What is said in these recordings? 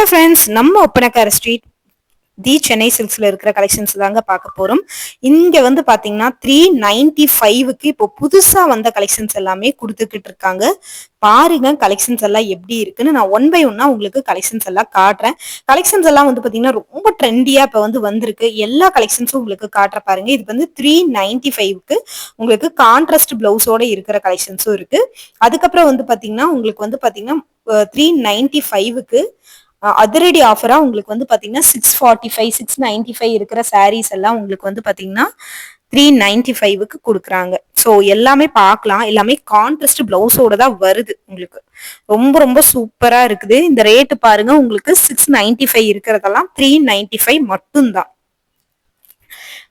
Hello friends நம்ம Oppanakara street the Chennai சில்க்ஸ்ல இருக்கிற கலெக்ஷன்ஸ் தாங்க பார்க்க போறோம். இங்க வந்து பாத்தீங்கன்னா த்ரீ நைன்டி ஃபைவ்க்கு இப்போ புதுசா வந்த கலெக்ஷன்ஸ் எல்லாமே கொடுத்துக்கிட்டு இருக்காங்க. பாருங்க கலெக்ஷன்ஸ் எல்லாம் எப்படி இருக்குன்னு. நான் ஒன் பை ஒன்னா உங்களுக்கு கலெக்ஷன்ஸ் எல்லாம் காட்டுறேன். கலெக்ஷன்ஸ் எல்லாம் வந்து பாத்தீங்கன்னா ரொம்ப ட்ரெண்டியா இப்ப வந்து வந்திருக்கு. எல்லா கலெக்ஷன்ஸும் உங்களுக்கு காட்டுற பாருங்க. இது வந்து த்ரீ நைன்டி ஃபைவ்க்கு உங்களுக்கு கான்ட்ராஸ்ட் பிளவுஸோட இருக்கிற கலெக்ஷன்ஸும் இருக்கு. அதுக்கப்புறம் வந்து பாத்தீங்கன்னா உங்களுக்கு வந்து பாத்தீங்கன்னா த்ரீ நைன்டி ஃபைவுக்கு அதிரடி ஆஃபரா உங்களுக்கு வந்து பாத்தீங்கன்னா six forty five six ninety five இருக்கிற சாரீஸ் எல்லாம் உங்களுக்கு வந்து பாத்தீங்கன்னா த்ரீ நைன்டி ஃபைவுக்கு கொடுக்குறாங்க. ஸோ எல்லாமே பார்க்கலாம். எல்லாமே கான்ட்ராஸ்ட் பிளவுஸோட தான் வருது உங்களுக்கு. ரொம்ப ரொம்ப சூப்பரா இருக்குது. இந்த ரேட்டு பாருங்க உங்களுக்கு சிக்ஸ் நைன்டி ஃபைவ் இருக்கிறதெல்லாம் த்ரீ நைன்டி ஃபைவ் மட்டும்தான்.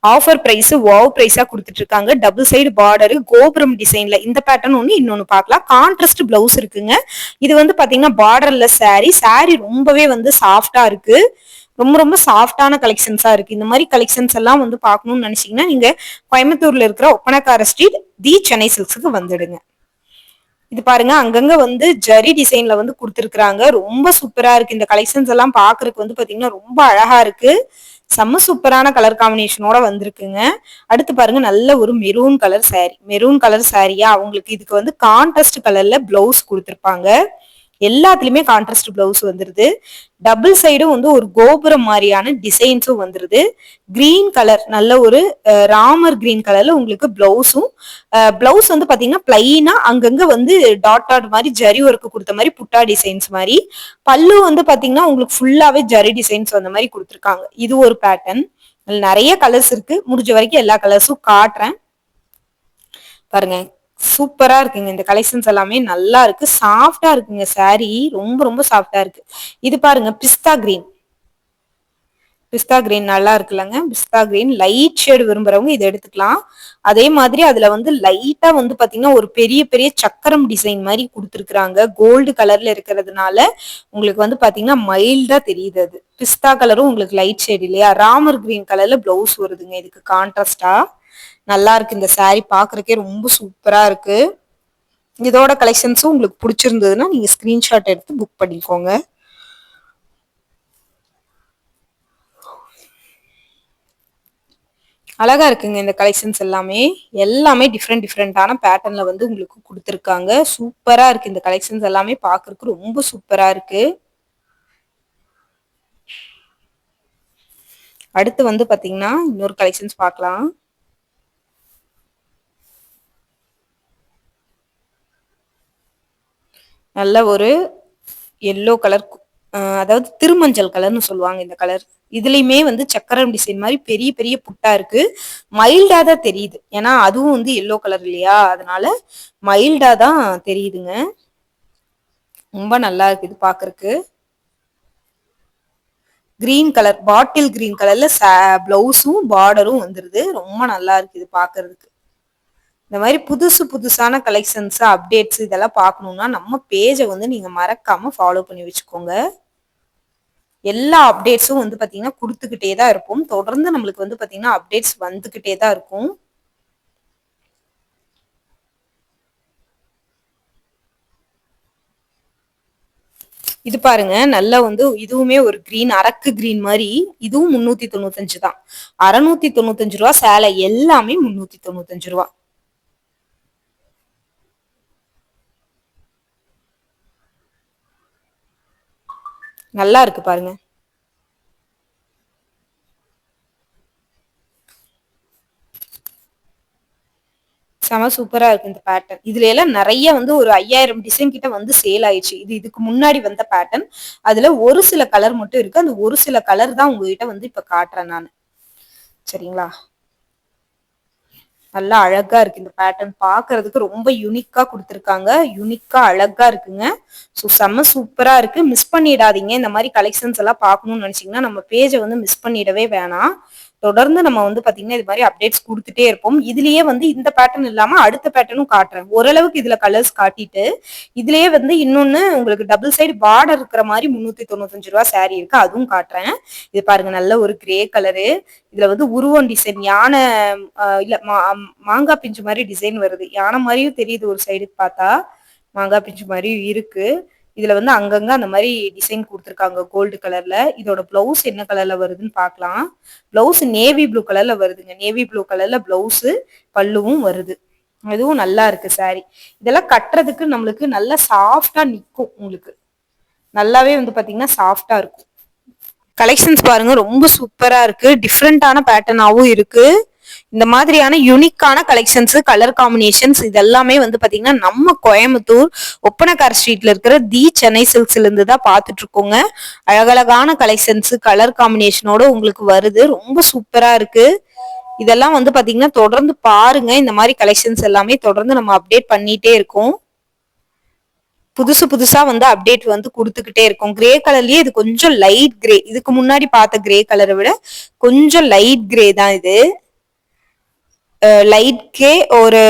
ஆஃபர் பிரைஸ் வாவ் பிரைஸா கொடுத்துட்டு இருக்காங்க டபுள் சைடு பார்டரு கோபுரம் டிசைன்ல இந்த பேட்டர்ன் ஒன்று இன்னொன்னு பார்க்கலாம். கான்ட்ராஸ்ட் பிளவுஸ் இருக்குங்க. இது வந்து பாத்தீங்கன்னா பார்டர்ல சாரி சாரி ரொம்பவே வந்து சாஃப்டா இருக்கு. ரொம்ப ரொம்ப சாஃப்டான கலெக்ஷன்ஸா இருக்கு. இந்த மாதிரி கலெக்ஷன்ஸ் எல்லாம் வந்து பார்க்கணும்னு நினைச்சீங்கன்னா நீங்க கோயம்புத்தூர்ல இருக்கிற ஒப்பனக்கார ஸ்ட்ரீட் தி சென்னை சில்க்ஸுக்கு வந்துடுங்க. இது பாருங்க அங்கங்க வந்து ஜரி டிசைன்ல வந்து கொடுத்துருக்காங்க ரொம்ப சூப்பரா இருக்கு. இந்த கலெக்ஷன்ஸ் எல்லாம் பாக்குறதுக்கு வந்து பாத்தீங்கன்னா ரொம்ப அழகா இருக்கு. செம்ம சூப்பரான கலர் காம்பினேஷனோட வந்திருக்குங்க. அடுத்து பாருங்க நல்ல ஒரு maroon colour sari maroon colour சாரியா அவங்களுக்கு இதுக்கு வந்து கான்டஸ்ட் கலர்ல பிளவுஸ் கொடுத்துருப்பாங்க. எல்லாத்துலயுமே கான்ட்ராஸ்ட் பிளவுஸ் வந்துருது. டபுள் சைடும் வந்து ஒரு கோபுரம் மாதிரியான டிசைன்ஸும் வந்துருது. கிரீன் கலர் நல்ல ஒரு ராமர் கிரீன் கலர்ல உங்களுக்கு பிளவுஸும் பிளவுஸ் வந்து பாத்தீங்கன்னா பிளைனா அங்கங்க வந்து டாட் டாட் மாதிரி ஜரி ஒர்க்கு கொடுத்த மாதிரி புட்டா டிசைன்ஸ் மாதிரி. பல்லு வந்து பாத்தீங்கன்னா உங்களுக்கு ஃபுல்லாவே ஜரி டிசைன்ஸ் வந்த மாதிரி கொடுத்துருக்காங்க. இது ஒரு பேட்டர்ன் நிறைய கலர்ஸ் இருக்கு. முடிஞ்ச வரைக்கும் எல்லா கலர்ஸும் காட்டுறேன். பாருங்க. சூப்பராக இருக்குங்க. இந்த கலெக்ஷன்ஸ் எல்லாமே நல்லா இருக்கு. சாஃப்டாக இருக்குங்க சாரீ ரொம்ப ரொம்ப சாஃப்டாக இருக்கு. இது பாருங்க பிஸ்தா கிரீன் பிஸ்தா கிரீன் நல்லா இருக்குல்லங்க. பிஸ்தா கிரீன் லைட் ஷேடு விரும்புறவங்க இதை எடுத்துக்கலாம். அதே மாதிரி அதுல வந்து லைட்டா வந்து பாத்தீங்கன்னா ஒரு பெரிய பெரிய சக்கரம் டிசைன் மாதிரி கொடுத்துருக்குறாங்க. கோல்டு கலர்ல இருக்கிறதுனால உங்களுக்கு வந்து பாத்தீங்கன்னா மைல்டா தெரியுது அது. பிஸ்தா கலரும் உங்களுக்கு லைட் ஷேடு இல்லையா? ராமர் கிரீன் கலர்ல பிளவுஸ் வருதுங்க. இதுக்கு கான்ட்ராஸ்டா நல்லா இருக்கு. இந்த சாரி பாக்குறக்கே ரொம்ப சூப்பரா இருக்கு. இதோட கலெக்ஷன்ஸும் உங்களுக்கு பிடிச்சிருந்ததுன்னா நீங்க ஸ்கிரீன்ஷாட் எடுத்து புக் பண்ணிக்கோங்க. அழகா இருக்குங்க இந்த கலெக்ஷன்ஸ் எல்லாமே. எல்லாமே டிஃப்ரெண்ட் டிஃப்ரெண்டான பேட்டர்ன்ல வந்து உங்களுக்கு கொடுத்துருக்காங்க. சூப்பரா இருக்கு. இந்த கலெக்ஷன்ஸ் எல்லாமே பாக்குறதுக்கு ரொம்ப சூப்பரா இருக்கு. அடுத்து வந்து பாத்தீங்கன்னா இன்னொரு கலெக்ஷன்ஸ் பார்க்கலாம் நல்ல ஒரு எல்லோ கலர் அதாவது திருமஞ்சள் கலர்னு சொல்லுவாங்க இந்த கலர் இதுலயுமே வந்து சக்கரம் டிசைன் மாதிரி பெரிய பெரிய புட்டா இருக்கு. மைல்டா தான் தெரியுது. ஏன்னா அதுவும் வந்து எல்லோ கலர் இல்லையா? அதனால மைல்டா தான் தெரியுதுங்க. ரொம்ப நல்லா இருக்கு இது பாக்குறதுக்கு. கிரீன் கலர் பாட்டில் கிரீன் கலர்ல பிளவுஸும் பார்டரும் வந்துருது. ரொம்ப நல்லா இருக்கு இது பாக்குறதுக்கு. இந்த மாதிரி புதுசு புதுசான கலெக்ஷன்ஸ் அப்டேட்ஸ் இதெல்லாம் பார்க்கணுன்னா நம்ம பேஜை வந்து நீங்கள் மறக்காமல் ஃபாலோ பண்ணி வச்சுக்கோங்க. எல்லா அப்டேட்ஸும் வந்து பார்த்தீங்கன்னா கொடுத்துக்கிட்டே தான் இருப்போம். தொடர்ந்து நம்மளுக்கு வந்து பார்த்தீங்கன்னா அப்டேட்ஸ் வந்துக்கிட்டே தான் இருக்கும். இது பாருங்க நல்லா வந்து இதுவுமே ஒரு கிரீன் அரக்கு கிரீன் மாதிரி. இதுவும் முன்னூத்தி தொண்ணூத்தஞ்சு தான். அறுநூத்தி தொண்ணூத்தஞ்சு ரூபா சேலை எல்லாமே முன்னூத்தி தொண்ணூத்தஞ்சு ரூபா. நல்லா இருக்கு பாருங்க. செம சூப்பரா இருக்கு இந்த பேட்டர்ன் இதுல எல்லாம் நிறைய வந்து ஒரு ஐயாயிரம் டிசைன் கிட்ட வந்து சேல் ஆயிடுச்சு. இது இதுக்கு முன்னாடி வந்த பேட்டர்ன் அதுல ஒரு சில கலர் மட்டும் இருக்கு. அந்த ஒரு சில கலர் தான் உங்ககிட்ட வந்து இப்ப காட்டுறேன் நான். சரிங்களா? நல்லா அழகா இருக்கு இந்த பேட்டர்ன் பாக்குறதுக்கு. ரொம்ப யூனிக்கா கொடுத்துருக்காங்க. யூனிக்கா அழகா இருக்குங்க. ஸோ செம்ம சூப்பரா இருக்கு. மிஸ் பண்ணிடாதீங்க. இந்த மாதிரி கலெக்ஷன்ஸ் எல்லாம் பார்க்கணும்னு நினைச்சீங்கன்னா நம்ம பேஜை வந்து மிஸ் பண்ணிடவே வேணாம். தொடர்ந்து நம்ம வந்து பாத்தீங்கன்னா இது மாதிரி அப்டேட்ஸ் கொடுத்துட்டே இருப்போம். இதுலயே வந்து இந்த பேட்டர்ன் இல்லாம அடுத்த பேட்டர்னும் காட்டுறேன். ஓரளவுக்கு இதுல கலர்ஸ் காட்டிட்டு இதுலயே வந்து இன்னொன்னு உங்களுக்கு டபுள் சைடு பார்டர் இருக்கிற மாதிரி முன்னூத்தி தொண்ணூத்தஞ்சு ரூபா சாரி இருக்கு அதுவும் காட்டுறேன். இது பாருங்க நல்ல ஒரு கிரே கலரு இதுல வந்து உருவம் டிசைன் யானை இல்ல மாங்காய் பிஞ்சு மாதிரி டிசைன் வருது. யானை மாதிரியும் தெரியுது ஒரு சைடுக்கு பார்த்தா. மாங்காய் பிஞ்சு மாதிரியும் இருக்கு. இதுல வந்து அங்கங்க அந்த மாதிரி டிசைன் கொடுத்துருக்காங்க. கோல்டு கலர்ல இதோட பிளவுஸ் என்ன கலர்ல வருதுன்னு பார்க்கலாம். பிளவுஸ் நேவி ப்ளூ கலர்ல வருதுங்க. நேவி ப்ளூ கலர்ல பிளவுஸ் பல்லுவும் வருது. இதுவும் நல்லா இருக்கு சாரி இதெல்லாம் கட்டுறதுக்கு நம்மளுக்கு நல்லா சாஃப்டா நிற்கும் உங்களுக்கு. நல்லாவே வந்து பாத்தீங்கன்னா சாஃப்டா இருக்கும். கலெக்ஷன்ஸ் பாருங்க. ரொம்ப சூப்பரா இருக்கு. டிஃப்ரெண்டான பேட்டர்னாவும் இருக்கு. இந்த மாதிரியான யூனிக்கான கலெக்ஷன்ஸ் கலர் காம்பினேஷன்ஸ் இதெல்லாமே வந்து பாத்தீங்கன்னா நம்ம கோயம்புத்தூர் ஒப்பனக்கார் ஸ்ட்ரீட்ல இருக்கிற தி சென்னை சில்க்ஸ்ல இருந்து தான் பாத்துட்டு இருக்கோங்க அழகழகான கலெக்ஷன்ஸ் கலர் காம்பினேஷனோட உங்களுக்கு வருது. ரொம்ப சூப்பரா இருக்கு. இதெல்லாம் வந்து பாத்தீங்கன்னா தொடர்ந்து பாருங்க. இந்த மாதிரி கலெக்ஷன்ஸ் எல்லாமே தொடர்ந்து நம்ம அப்டேட் பண்ணிட்டே இருக்கோம். புதுசு புதுசா வந்து அப்டேட் வந்து கொடுத்துக்கிட்டே இருக்கும். கிரே கலர்லயே இது கொஞ்சம் லைட் கிரே இதுக்கு முன்னாடி பார்த்த கிரே கலரை விட கொஞ்சம் லைட் கிரே தான் இது. லைட்கே ஒரு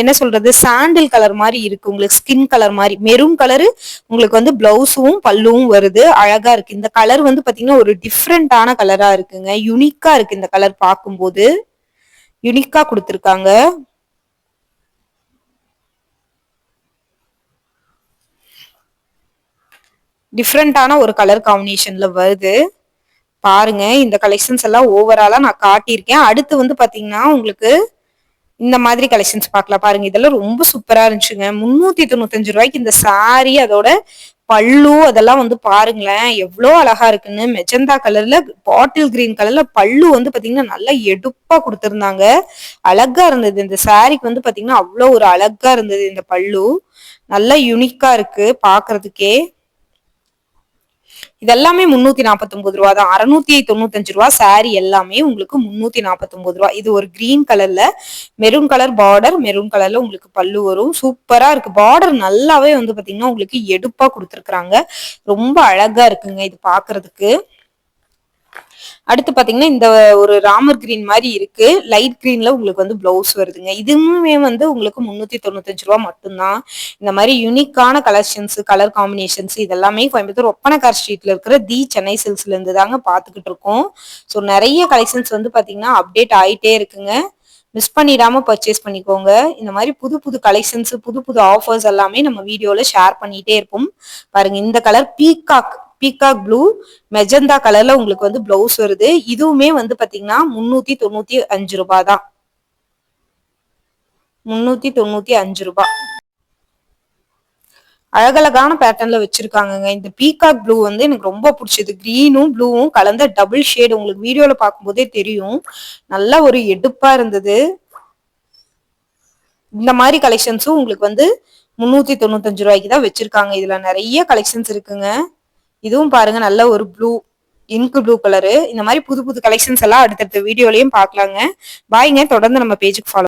என்ன சொல்றது சாண்டில் கலர் மாதிரி இருக்கு. உங்களுக்கு ஸ்கின் கலர் மாதிரி. மெரூன் கலரு உங்களுக்கு வந்து பிளவுஸும் பல்லுவும் வருது. அழகா இருக்கு. இந்த கலர் வந்து பாத்தீங்கன்னா ஒரு டிஃப்ரெண்டான கலரா இருக்குங்க. யுனிக்கா இருக்கு இந்த கலர் பார்க்கும்போது. யுனிக்கா கொடுத்துருக்காங்க. டிஃப்ரெண்டான ஒரு கலர் காம்பினேஷன்ல வருது. பாருங்க இந்த கலெக்ஷன்ஸ் எல்லாம் ஓவராலா நான் காட்டியிருக்கேன். அடுத்து வந்து பாத்தீங்கன்னா உங்களுக்கு இந்த மாதிரி கலெக்ஷன்ஸ் பார்க்கலாம். பாருங்க இதெல்லாம் ரொம்ப சூப்பரா இருந்துச்சுங்க. முன்னூத்தி தொண்ணூத்தஞ்சு ரூபாய்க்கு இந்த சாரி அதோட பல்லு அதெல்லாம் வந்து பாருங்களேன். எவ்வளோ அழகா இருக்குன்னு. மெஜந்தா கலர்ல பாட்டில் கிரீன் கலர்ல பல்லு வந்து பாத்தீங்கன்னா நல்லா எடுப்பா கொடுத்துருந்தாங்க. அழகா இருந்தது. இந்த சாரிக்கு வந்து பாத்தீங்கன்னா அவ்வளோ ஒரு அழகா இருந்தது இந்த பல்லு. நல்லா யுனிக்கா இருக்கு பாக்குறதுக்கே இதெல்லாமே முன்னூத்தி நாற்பத்தொன்பது ரூபா தான். அறுநூத்தி தொண்ணூத்தஞ்சு ரூபா சாரி எல்லாமே உங்களுக்கு முன்னூத்தி நாற்பத்தொன்பது ரூபா. இது ஒரு கிரீன் கலர்ல மெரூன் கலர் பார்டர் மெரூன் கலர்ல உங்களுக்கு பல்லு வரும். சூப்பரா இருக்கு. பார்டர் நல்லாவே வந்து பாத்தீங்கன்னா உங்களுக்கு எடுப்பா கொடுத்துருக்குறாங்க. ரொம்ப அழகா இருக்குங்க இது பாக்குறதுக்கு. அடுத்து பாத்தீங்கன்னா இந்த ஒரு ராமர் கிரீன் மாதிரி இருக்கு. லைட் கிரீன்ல உங்களுக்கு வந்து பிளவுஸ் வருதுங்க. இதுவுமே வந்து உங்களுக்கு முன்னூத்தி தொண்ணூத்தஞ்சு ரூபா மட்டும்தான். இந்த மாதிரி யூனிக்கான கலெக்ஷன்ஸ் கலர் காம்பினேஷன்ஸ் இதெல்லாமே கோயம்புத்தூர் ஒப்பனக்கார் ஸ்ட்ரீட்ல இருக்கிற தி சென்னை சில்ஸ்ல இருந்து தாங்க பாத்துக்கிட்டு இருக்கோம். ஸோ நிறைய கலெக்ஷன்ஸ் வந்து பாத்தீங்கன்னா அப்டேட் ஆயிட்டே இருக்குங்க. மிஸ் பண்ணிடாம பர்ச்சேஸ் பண்ணிக்கோங்க. இந்த மாதிரி புது புது கலெக்ஷன்ஸ் புது புது ஆஃபர்ஸ் எல்லாமே நம்ம வீடியோல ஷேர் பண்ணிட்டே இருப்போம். பாருங்க இந்த colour peacock peacock blue magenta கலர்ல உங்களுக்கு வந்து பிளவுஸ் வருது. இதுவுமே வந்து பாத்தீங்கன்னா முன்னூத்தி தொண்ணூத்தி அஞ்சு ரூபாய் தான் முன்னூத்தி தொண்ணூத்தி அஞ்சு ரூபாய். அழகழகான பேட்டர்ன்ல வச்சிருக்காங்க இந்த பீகாக் ப்ளூ வந்து எனக்கு ரொம்ப பிடிச்சது. கிரீனும் ப்ளூவும் கலந்த டபுள் ஷேடு உங்களுக்கு வீடியோல பார்க்கும்போதே தெரியும். நல்ல ஒரு எடுப்பா இருந்தது. இந்த மாதிரி கலெக்ஷன்ஸும் உங்களுக்கு வந்து முன்னூத்தி தொண்ணூத்தஞ்சு ரூபாய்க்கு தான் வச்சிருக்காங்க. இதுல நிறைய கலெக்ஷன்ஸ் இருக்குங்க. இதுவும் பாருங்க நல்ல ஒரு ப்ளூ இன்கு ப்ளூ கலரு இந்த மாதிரி புது புது கலெக்ஷன்ஸ் எல்லாம் அடுத்தடுத்த வீடியோலயும் பார்க்கலாங்க. பாய்ங்க தொடர்ந்து நம்ம பேஜுக்கு ஃபாலோ